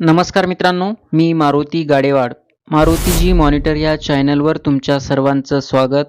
नमस्कार मित्रांनो मी मारुती गाडेवाड. मारुतीजी मॉनिटर या चॅनलवर तुमच्या सर्वांचं स्वागत.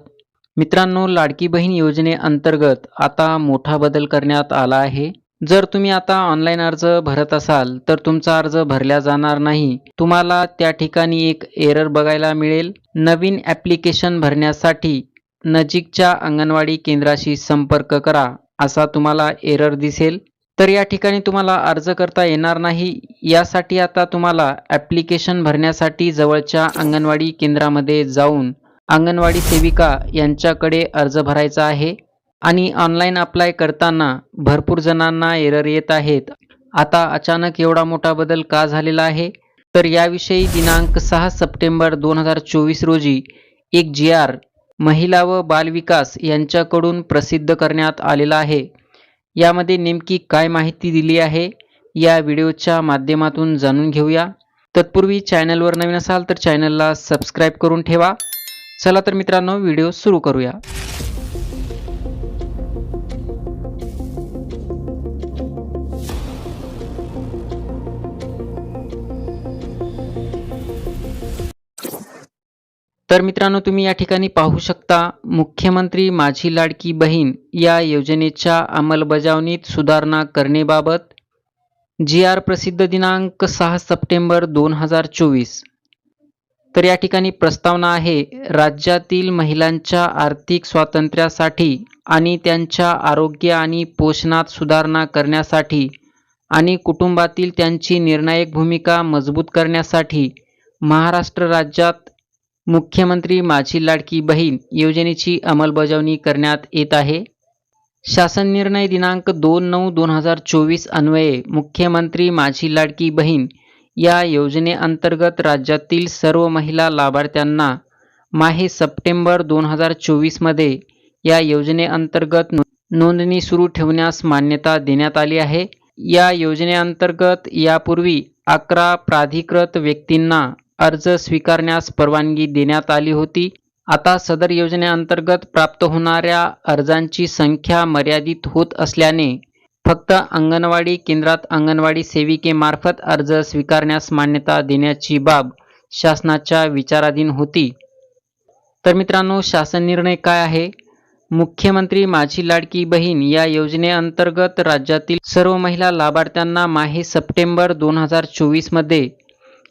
मित्रांनो लाडकी बहीण योजनेअंतर्गत आता मोठा बदल करण्यात आला आहे. जर तुम्ही आता ऑनलाईन अर्ज भरत असाल तर तुमचा अर्ज भरला जाणार नाही. तुम्हाला त्या ठिकाणी एक एरर बघायला मिळेल. नवीन ॲप्लिकेशन भरण्यासाठी नजीकच्या अंगणवाडी केंद्राशी संपर्क करा असा तुम्हाला एरर दिसेल. तर या ठिकाणी तुम्हाला अर्ज करता येणार नाही. यासाठी आता तुम्हाला ॲप्लिकेशन भरण्यासाठी जवळच्या अंगणवाडी केंद्रामध्ये जाऊन अंगणवाडी सेविका यांच्याकडे अर्ज भरायचा आहे आणि ऑनलाईन अप्लाय करताना भरपूर जणांना एरर येत आहेत. आता अचानक एवढा मोठा बदल का झालेला आहे? तर याविषयी दिनांक सहा सप्टेंबर दोन हजार चोवीस रोजी एक जी आर महिला व बालविकास यांच्याकडून प्रसिद्ध करण्यात आलेला आहे. यामध्ये नेमकी काय माहिती दिली आहे? या व्हिडिओच्या माध्यमातून जाणून घेऊया. तत्पूर्वी चॅनलवर नवीन असाल तर चॅनलला सबस्क्राईब करून ठेवा. चला तर मित्रांनो व्हिडिओ सुरू करूया. तर मित्रांनो तुम्ही या ठिकाणी पाहू शकता मुख्यमंत्री माझी लाडकी बहीण या योजनेच्या अंमलबजावणीत सुधारणा करणेबाबत जी आर प्रसिद्ध दिनांक सहा सप्टेंबर दोन हजार चोवीस. तर या ठिकाणी प्रस्तावना आहे राज्यातील महिलांच्या आर्थिक स्वातंत्र्यासाठी आणि त्यांच्या आरोग्य आणि पोषणात सुधारणा करण्यासाठी आणि कुटुंबातील त्यांची निर्णायक भूमिका मजबूत करण्यासाठी महाराष्ट्र राज्यात मुख्यमंत्री माझी लाडकी बहीण योजनेची अंमलबजावणी करण्यात येत आहे. शासन निर्णय दिनांक दोन नऊ दोन हजार चोवीस अन्वये मुख्यमंत्री माझी लाडकी बहीण या योजनेअंतर्गत राज्यातील सर्व महिला लाभार्थ्यांना माहे सप्टेंबर दोन हजार चोवीसमध्ये या योजनेअंतर्गत नोंदणी सुरू ठेवण्यास मान्यता देण्यात आली आहे. या योजनेअंतर्गत यापूर्वी अकरा प्राधिकृत व्यक्तींना अर्ज स्वीकारण्यास परवानगी देण्यात आली होती. आता सदर योजनेअंतर्गत प्राप्त होणाऱ्या अर्जांची संख्या मर्यादित होत असल्याने फक्त अंगणवाडी केंद्रात अंगणवाडी सेविकेमार्फत अर्ज स्वीकारण्यास मान्यता देण्याची बाब शासनाच्या विचाराधीन होती. तर मित्रांनो शासन निर्णय काय आहे? मुख्यमंत्री माझी लाडकी बहीण या योजनेअंतर्गत राज्यातील सर्व महिला लाभार्थ्यांना माहे सप्टेंबर दोन हजार चोवीसमध्ये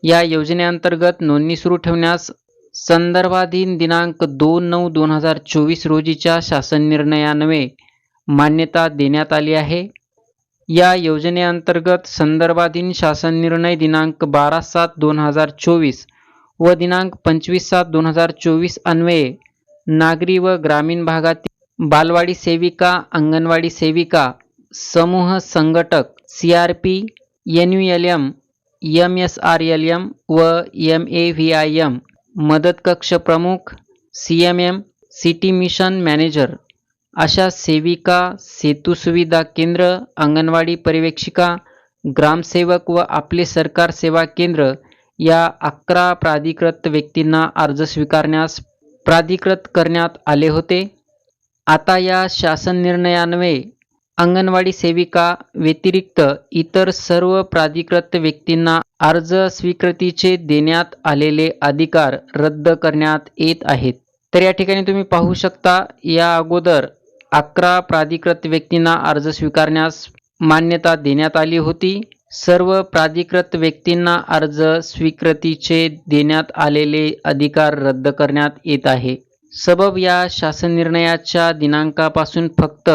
या योजनेअंतर्गत नोंदणी सुरू ठेवण्यास संदर्भाधीन दिनांक दोन नऊ दोन हजार चोवीस रोजीच्या शासन निर्णयान्वये मान्यता देण्यात आली आहे. या योजनेअंतर्गत संदर्भाधीन शासन निर्णय दिनांक बारा सात दोन हजार चोवीस व दिनांक पंचवीस सात दोन हजार चोवीस अन्वये नागरी व ग्रामीण भागातील बालवाडी सेविका अंगणवाडी सेविका समूह संघटक C R P N U L M M S R L M व M A V I M मदत कक्ष प्रमुख C M M city mission manager अशा सेविका सेतू सुविधा केंद्र अंगणवाडी पर्यवेक्षिका ग्रामसेवक व आपले सरकार सेवा केंद्र या अकरा प्राधिकृत व्यक्तींना अर्ज स्वीकारण्यास प्राधिकृत करण्यात आले होते. आता या शासन निर्णयान्वये अंगणवाडी सेविका व्यतिरिक्त इतर सर्व प्राधिकृत व्यक्तींना अर्ज स्वीकृतीचे देण्यात आलेले अधिकार रद्द करण्यात येत आहेत. तर या ठिकाणी तुम्ही पाहू शकता या अगोदर अकरा प्राधिकृत व्यक्तींना अर्ज स्वीकारण्यास मान्यता देण्यात आली होती. सर्व प्राधिकृत व्यक्तींना अर्ज स्वीकृतीचे देण्यात आलेले अधिकार रद्द करण्यात येत आहे. सबब या शासन निर्णयाच्या दिनांकापासून फक्त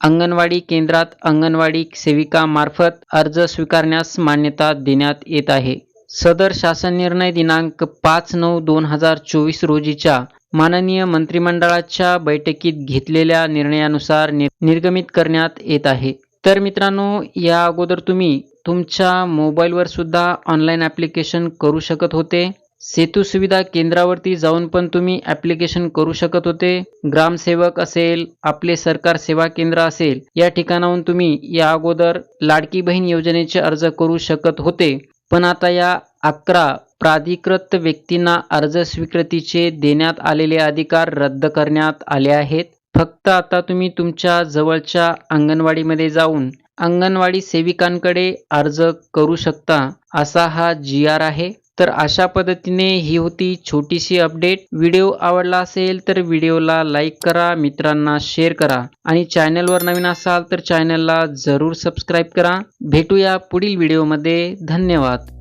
अंगणवाडी केंद्रात अंगणवाडी सेविकामार्फत अर्ज स्वीकारण्यास मान्यता देण्यात येत आहे. सदर शासन निर्णय दिनांक पाच नऊ दोन हजार चोवीस रोजीच्या माननीय मंत्रिमंडळाच्या बैठकीत घेतलेल्या निर्णयानुसार नि निर्गमित करण्यात येत आहे. तर मित्रांनो या अगोदर तुम्ही तुमच्या मोबाईलवर सुद्धा ऑनलाईन ॲप्लिकेशन करू शकत होते. सेतू सुविधा केंद्रावरती जाऊन पण तुम्ही ॲप्लिकेशन करू शकत होते. ग्रामसेवक असेल आपले सरकार सेवा केंद्र असेल या ठिकाणाहून तुम्ही या अगोदर लाडकी बहीण योजनेचे अर्ज करू शकत होते. पण आता या अकरा प्राधिकृत व्यक्तींना अर्ज स्वीकृतीचे देण्यात आलेले अधिकार रद्द करण्यात आले आहेत. फक्त आता तुम्ही तुमच्या जवळच्या अंगणवाडीमध्ये जाऊन अंगणवाडी सेविकांकडे अर्ज करू शकता असा हा जी आर आहे. तर अशा पद्धतीने ही होती छोटीशी अपडेट व्हिडिओ आवडला असेल तर व्हिडिओला लाईक करा मित्रांना शेअर करा आणि चॅनलवर नवीन असाल तर चॅनलला जरूर सबस्क्राईब करा. भेटूया पुढील व्हिडिओमध्ये धन्यवाद.